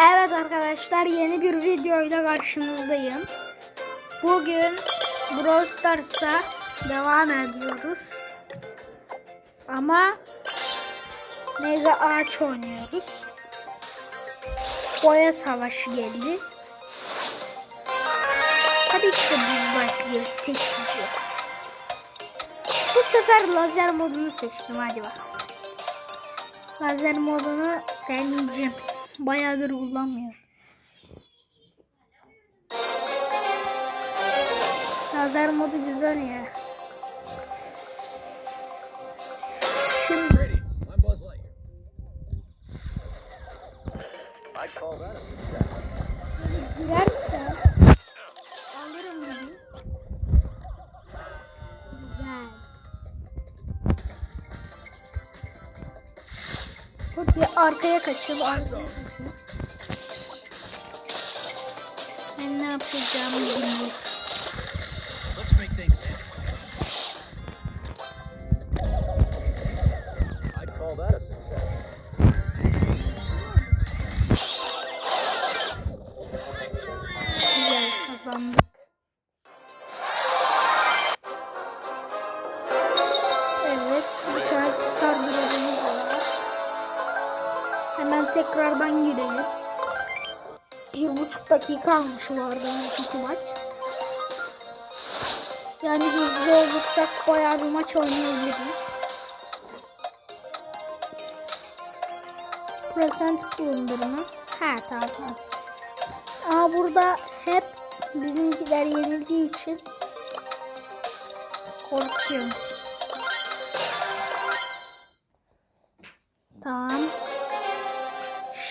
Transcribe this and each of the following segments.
Evet arkadaşlar yeni bir videoyla karşınızdayım. Bugün Brawl Stars'a devam ediyoruz. Ama mega ağaç oynuyoruz. Boya savaşı geldi. Tabii ki de buzday bir seçici. Bu sefer lazer modunu seçtim hadi bakalım. Lazer modunu deneyeceğim. Bayağıdır kullanmıyorum. Lazer modu güzel ya. Şimdi Ready. Arkaya kaçıl. Ben ne yapacağımı bilmiyorum. Güzel kazandık. Evet, bir tane star tekrardan girelim. Bir buçuk dakika almış bu arada önceki maç. Yani hızlı olursak bayağı bir maç oynayabiliriz. Present bulundurma. Ha tamam. Aa burada hep bizimkiler yenildiği için korkuyorum.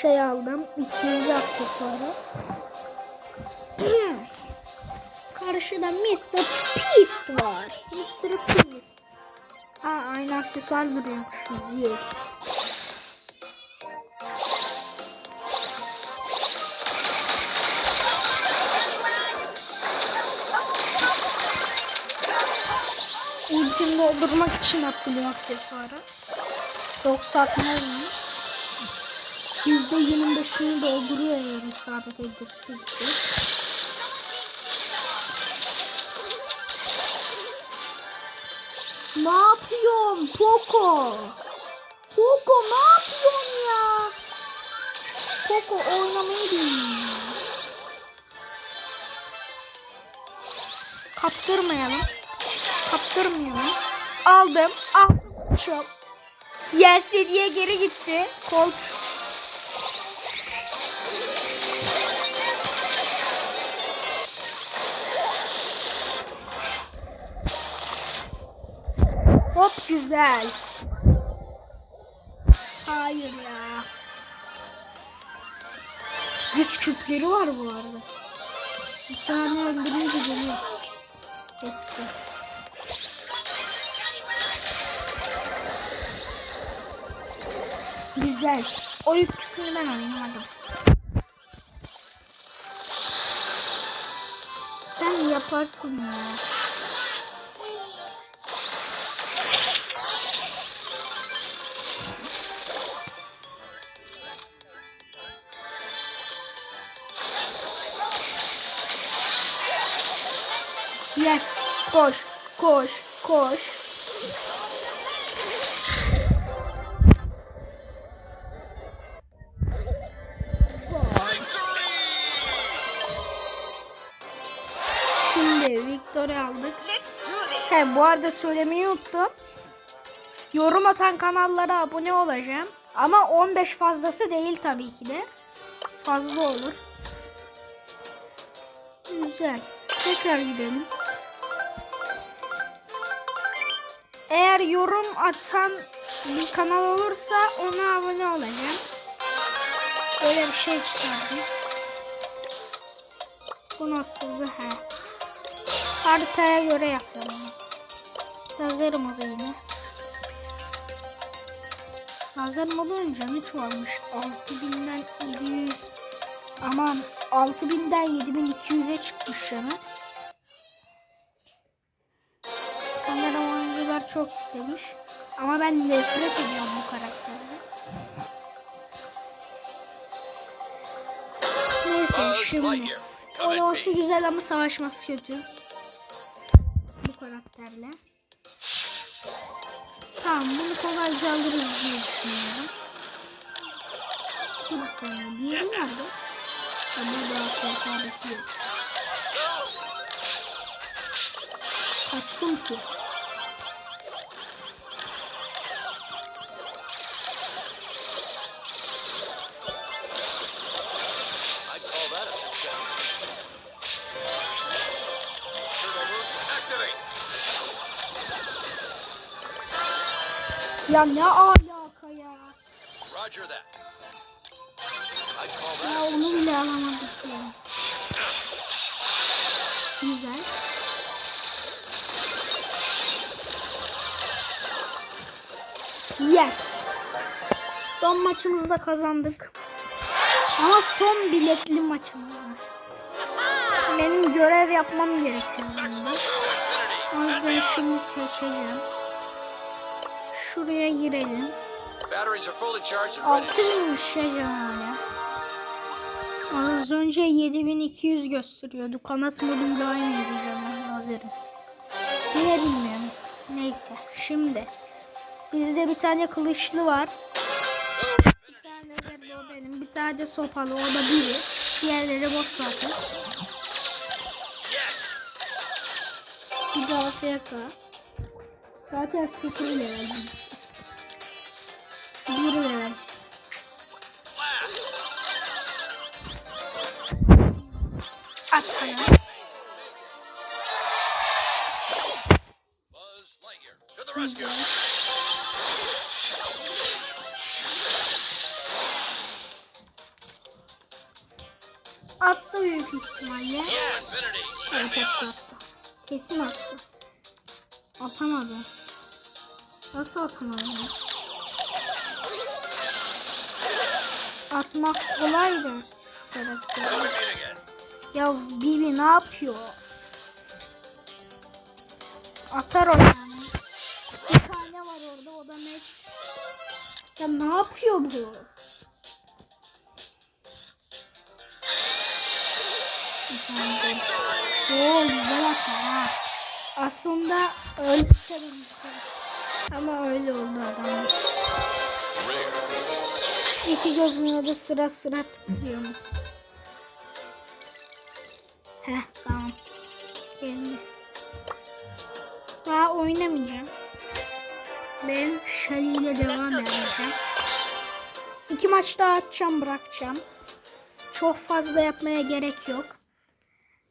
Şey aldım. ikinci aksesuarı. Karşıda Mr. Beast var. Mr. Beast. Aa aynı aksesuar duruyormuş. Yüzüyor. Ultimi doldurmak için attım aksesuarı. Yoksa atmaz mı? %25'ini dolduruyor eğer isabet edilirse. Ne yapıyorsun Poco? Poco ne yapıyorsun ya? Poco oynamayı bilmiyor. Kaptırmayalım. Kaptırmayalım. Aldım. Aldım. Çok. Yes diye geri gitti. Colt. Hop güzel. Hayır ya. Güç küpleri var bu arada. Bir tane öldürünce geliyor. Eski. Güzel. O yük küpünü ben hadi. Sen yaparsın ya. Koş. Koş. Koş. Şimdi Victory aldık. He bu arada söylemeyi unuttum. Yorum atan kanallara abone olacağım. Ama 15 fazlası değil tabii ki de. Fazla olur. Güzel. Tekrar gidelim. Eğer yorum atan bir kanal olursa ona abone olacağım. Öyle bir şey çıkardım. Bu nasıldı? He. Haritaya göre yapıyorum. Yazarım o da yine. Lazer modunun canı çoğalmış. 6000'den 700 aman 6000'den 7200'e çıkmış canı. Çok istemiş. Ama ben nefret ediyorum bu karakterden. Neyse şimdi. Oynaması güzel ama savaşması kötü. Bu karakterle. Tamam bunu kolayca alırız diye düşünüyorum. Bir saniye. Diğeri nerede? Ama daha tekrar bekliyor. Kaçtım ki. Ya ne alaka ya? Ya onu bile alamadık ya. Güzel. Yes. Son maçımızda kazandık. Ama son biletli maçımız. Benim görev yapmam gerekiyor. O yüzden şimdi seçeceğim. Şuraya girelim. Batteries are fully charged and ready. Altı binmiş ya canım Az önce 7200 gösteriyordu. Kanat moduyla aynıydı canım lazerin. Niye bilmiyorum. Neyse şimdi. Bizde bir tane kılıçlı var. Bir tane de o benim. Bir tane de sopalı. O da biri. Diğerleri boş zaten. Bir daha FK. Zaten sıfır level. Bir level. The rescue. Güzel. Attı büyük ihtimalle. Evet attı attı. Kesin attı. Atamadı. Nasıl atamadı? ya? Atmak kolaydı. Şu karakteri. Ya Bibi ne yapıyor? Atar o yani. Bir tane var orada o da Max. Ya ne yapıyor bu? Oo güzel atar ha. Aslında öyle istedim. Ama öyle oldu adam. İki gözüne de sıra sıra tıklıyorum. Heh tamam. Geldi. Daha oynamayacağım. Ben Shali ile devam edeceğim. İki maç daha atacağım bırakacağım. Çok fazla yapmaya gerek yok.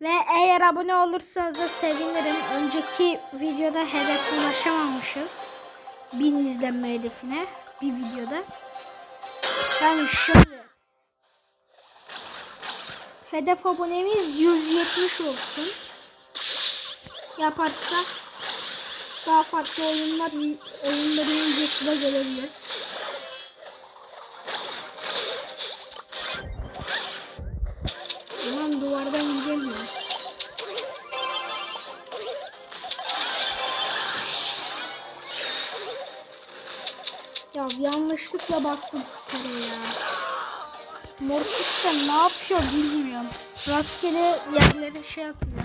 Ve eğer abone olursanız da sevinirim. Önceki videoda hedef ulaşamamışız. 1000 izlenme hedefine bir videoda. Yani şöyle. Hedef abonemiz 170 olsun. Yaparsak daha farklı oyunlar oyunların videosu da gelebilir. Yanlışlıkla bastım süpere ya. Mortis de ne yapıyor bilmiyorum. Rastgele yerlere şey atıyor.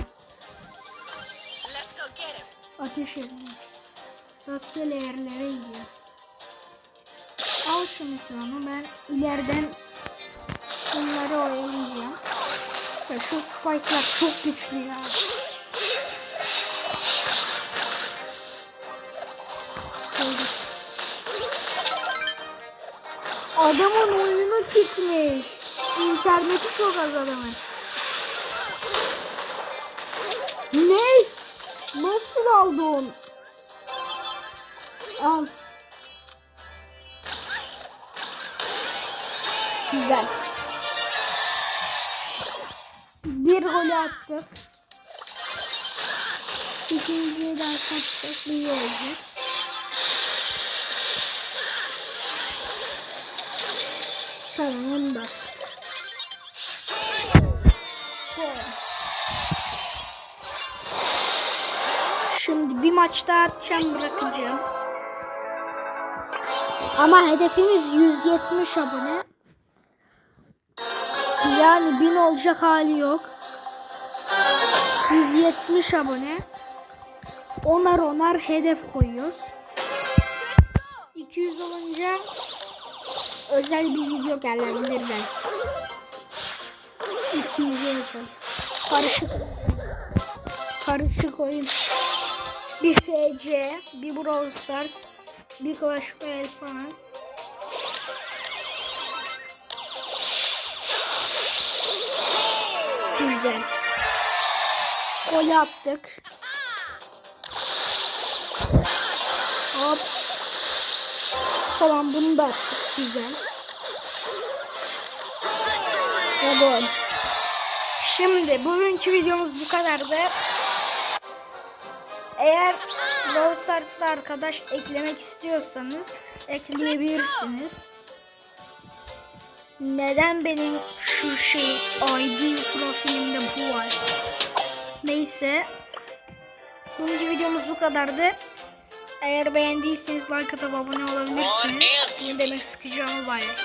Ateş ediyor. Rastgele yerlere gidiyor. Al şunu sana ben ileriden bunları oyalayacağım. Ya şu spike'lar çok güçlü ya. Öldük. Adamın oyunu gitmiş. İnterneti çok az adamın. Ne? Nasıl aldın? Al. Güzel. Bir gol attık. İkinciye de atsak iyi olacak. Tamam. Gol. Şimdi bir maç daha atacağım bırakacağım. Ama hedefimiz 170 abone. Yani 1000 olacak hali yok. 170 abone. Onar onar hedef koyuyoruz. 200 olunca özel bir video gelebilir belki. 200 özel. Karışık. Karışık oyun. Bir FC, bir Brawl Stars, bir Clash Royale falan. Güzel. Gol attık. Hop. Tamam bunu da attık. Güzel. Ve. Şimdi bugünkü videomuz bu kadardı. Eğer Brawl Stars'ta arkadaş eklemek istiyorsanız ekleyebilirsiniz. Neden benim şu şey ID profilimde bu var? Neyse. Bugünkü videomuz bu kadardı. Eğer beğendiyseniz like atıp abone olabilirsiniz. Ne demek sıkacağımı bayar.